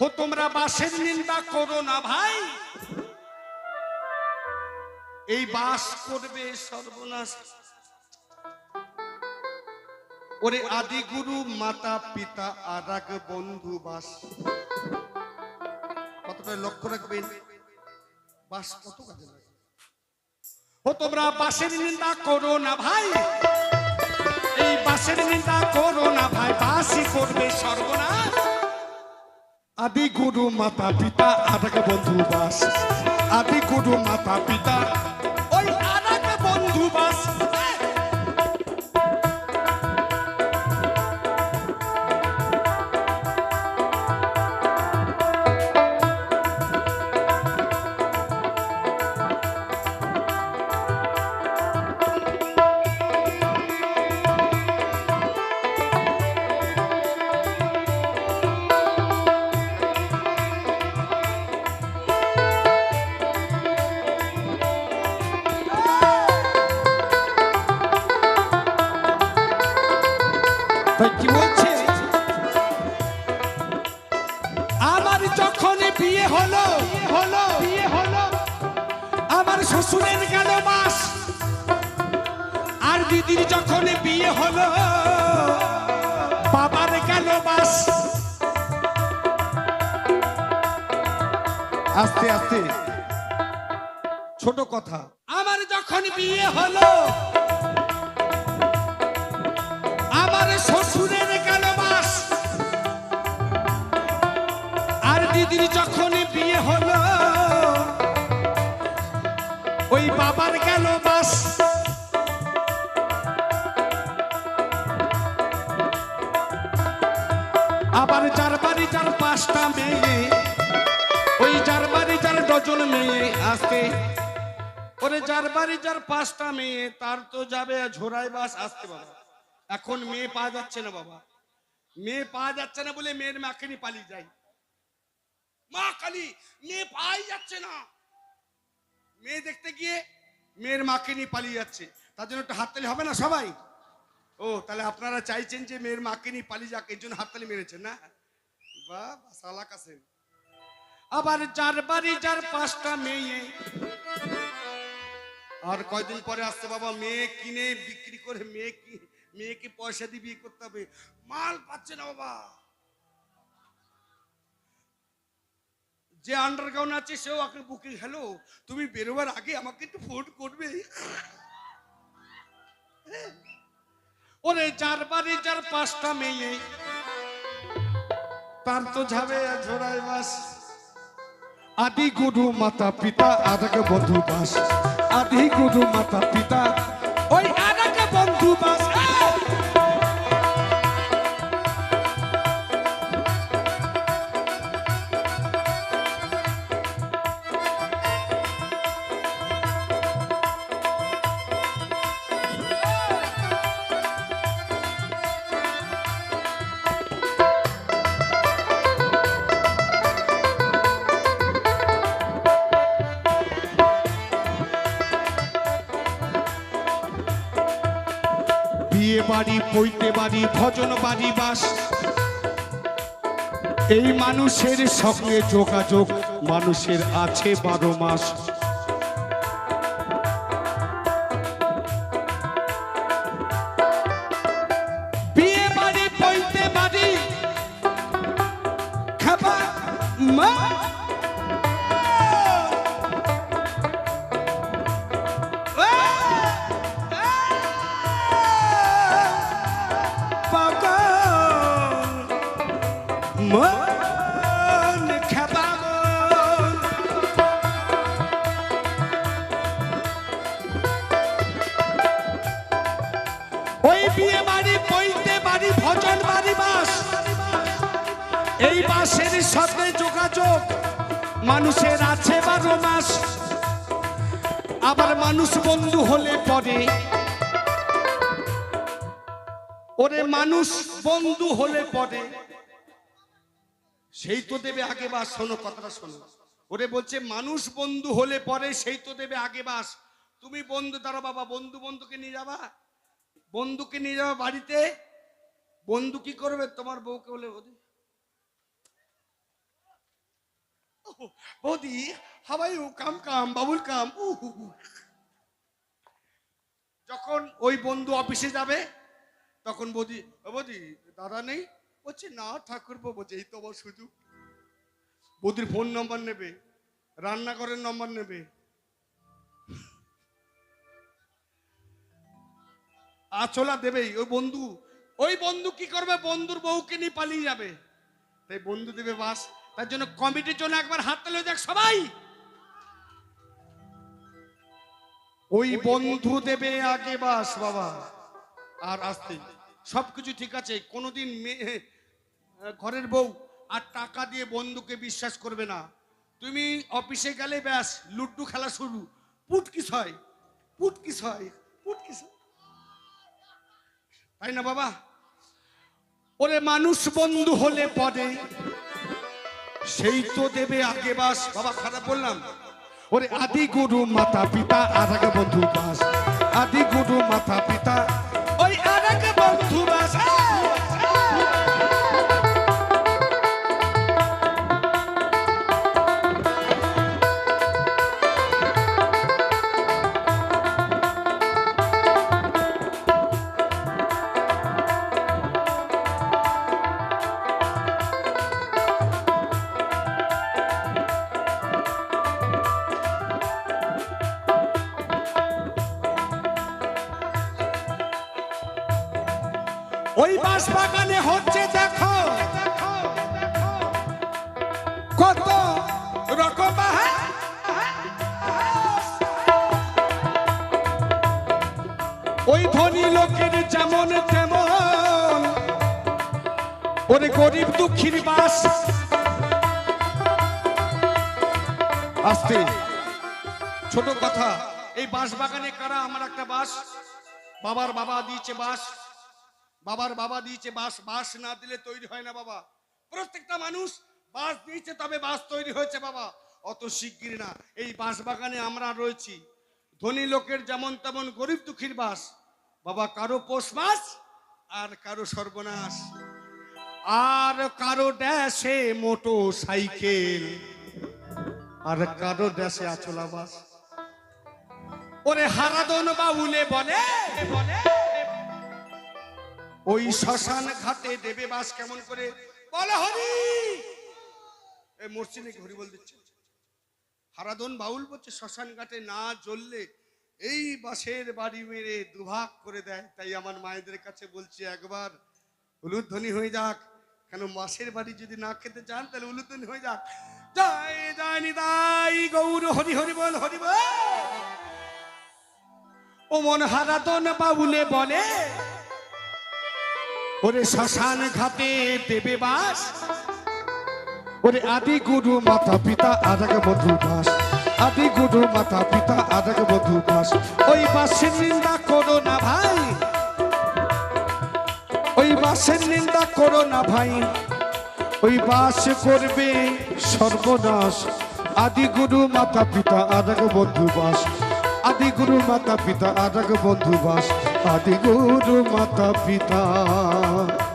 ও, তোমরা বাসের নিন্দা করো না ভাই। এই বাস করবে সর্বনাশ। ওরে আদি গুরু মাতা, পিতা আর এক বন্ধু, বাস। কতটা লক্ষ্য রাখবেন? বাস কত কাজে লাগে? ও, তোমরা বাসের নিন্দা করো না ভাই। এই বাসের নিন্দা করো না ভাই বাসই করবে সর্বনাশ। আদি গুরু মাতা পিতা আরেক বন্ধু বাস। আদি গুরু মাতা পিতা বিয়ে হলো হলো বিয়ে হলো, আমার শ্বশুরের গেল মাস। আর দিদির বিয়ে হলো, বাবার গেল মাস। আস্তে আস্তে। ছোট কথা। আমার যখন বিয়ে হলো, আমার শ্বশুরের দিদির যখন বিয়ে হলো, ওই বাবার গেল মাস আবার যার বাড়ি যার পাঁচটা মেয়ে, ওই যার বাড়ি যার ডজন মেয়ে আসতে ওরে যার বাড়ি যার পাঁচটা মেয়ে, তার তো যাবে ঝোড়াই বাস আসতে বাবা। এখন মেয়ে পাওয়া যাচ্ছে না বাবা। মেয়ে পাওয়া যাচ্ছে না বলে মেয়ের মাকে পালিয়ে যায়। মা কালী, মেয়ে পাই যাচ্ছে না। মেয়ে দেখতে গিয়ে মেয়ের মাকে নিয়ে পালিয়ে যাচ্ছে। তার জন্য একটা হাততালি হবে না সবাই? ও, তাহলে আপনারা চাইছেন যে মেয়ের মাকে নিয়ে পালিয়ে যাক এই জন্য হাততালি মেরেছেন না? বা সালাক আছেন আবার যার বাড়ি, যার পাঁচটা মেয়ে। আর কয়দিন পরে আসছে বাবা, মেয়ে কিনে বিক্রি করে, মেয়ে মেয়েকে পয়সা দিয়ে বিয়ে করতে হবে। মাল পাচ্ছে না বাবা। যে আন্ডারগ্রাউন্ড আছে, সেও আপনার বুকিং হ্যালো তুমি বেরোবার আগে আমাকে একটু ফোন করবে। ওরে যার বাড়ি, যার পাঁচটা মেয়ে, তার তো যাবে ঝোড়ায় বাস। আদি গুরু মাতা পিতা আরেক বন্ধু বাস। আদি গুরু মাতা পিতা, ওই আরেক বন্ধু বাস। বিয়ে বাড়ি পৈতে বাড়ি, ভজন বাড়ি, বাস। এই মানুষের সঙ্গে যোগাযোগ মানুষের আছে বারো মাস। এই বাসের সাথে যোগাযোগ, মানুষের আছে বারো মাস। আবার মানুষ বন্ধু হলে পরে। ওরে মানুষ বন্ধু হলে পরে। সেই তো দেবে আগে বাস, শোনো কথাটা শোনো। ওরে বলছে, মানুষ বন্ধু হলে পরে সেই তো দেবে আগে বাস। তুমি বন্ধু দাঁড়ো বাবা, বন্ধু বন্ধুকে নিয়ে যাবা। বন্ধুকে নিয়ে যাবা বাড়িতে। বন্ধু কি করবে? তোমার বউকে বলে, বৌদি। বৌদি হাওয়াই কাম কাম, বাবুল কাম। যখন ওই বন্ধু অফিসে যাবে, তখন বৌদি, "ও বৌদি, দাদা নেই? বলছে না ঠাকুর বলছে এই তো আমার সুযোগ। বৌদির ফোন নম্বর নেবে রান্নাঘরের নম্বর নেবে। আচলা দেবেই ওই বন্ধু ওই বন্ধু কি করবে? বন্ধুর বউকে নিয়ে পালিয়ে যাবে। তাই বন্ধু দেবে বাস তার জন্য কমিটির জন্য একবার হাত তালে যাক সবাই। ওই বন্ধু দেবে আগে বাস বাবা। আর আসতে। সবকিছু ঠিক আছে কোনোদিন মেয়ে ঘরের বউ, আর টাকা দিয়ে বন্ধুকে বিশ্বাস করবে না। তুমি অফিসে গেলে ব্যাস, লুড্ডু খেলা শুরু। পুট কিস হয়, পুট কিস হয়, পুট কিস তাই না বাবা? ওরে মানুষ বন্ধু হলে পরে, সেই তো দেবে আগে বাস। বাবা, খারাপ বললাম? ওরে আদি গুরু মাতা পিতা আর এক বন্ধু বাস। আদি গুরু মাতা পিতা ওই বাস বাগানে হচ্ছে দেখো। কত রকম। ওই ধনী লোকের যেমন তেমন, ওরে গরিব দুঃখীর বাস। আসতে, ছোট কথা, এই বাঁশ বাগানে কারা? আমার একটা বাস। বাবার বাবা দিয়েছে বাস। বাবার বাবা দিয়েছে বাস বাস না দিলে তৈরি হয় না বাবা। প্রত্যেকটা মানুষ বাস দিয়েছে, তবে বাস তৈরি হয়েছে বাবা। অত শিগগির না। এই বাস বাগানে আমরা রয়েছি। ধনী লোকের যেমন তেমন গরিব দুঃখীর বাস। বাবা, কারও পোষ মাস আর কারও সর্বনাশ। আর কারও ড্যাশে মোটো সাইকেল। আর কারও ড্যাশে আচলা বাস ওরে হারাদন বাউলে বলে বলে। ওই শ্মশান ঘাটে দেবে বাস কেমন করে? বলে হরি। এ মরছি হরি বল দিচ্ছে? হারাদন বাউল বলছে, শ্মশান ঘাটে না জ্বললে এই বাসের বাড়ি মেরে দুভাগ করে দেয়। তাই আমার মায়েদের কাছে বলছি, একবার উলুধ্বনি হয়ে যাক। কেন মাসের বাড়ি যদি না খেতে চান, তাহলে উলুধ্বনি হয়ে যাক। জয় জয় নিদাই গৌর, হরি হরি বল, হরি ও মন হারাদন বাউলে বলে ওরে শ্মশান ঘাটে দেবে বাস। ওরে আদি গুরু মাতা পিতা আদাগ বধু বাস। আদি গুরু মাতা পিতা আদাগ বধু বাস। ওই বাসের নিন্দা করো না ভাই। ওই বাসের নিন্দা করো না ভাই। ওই বাস করবে সর্বনাশ। আদি গুরু মাতা পিতা আদাগ বন্ধু বাস। আদি গুরু মাতা পিতা আদাগ বন্ধু বাস। আদি গুরু মাতা পিতা হরে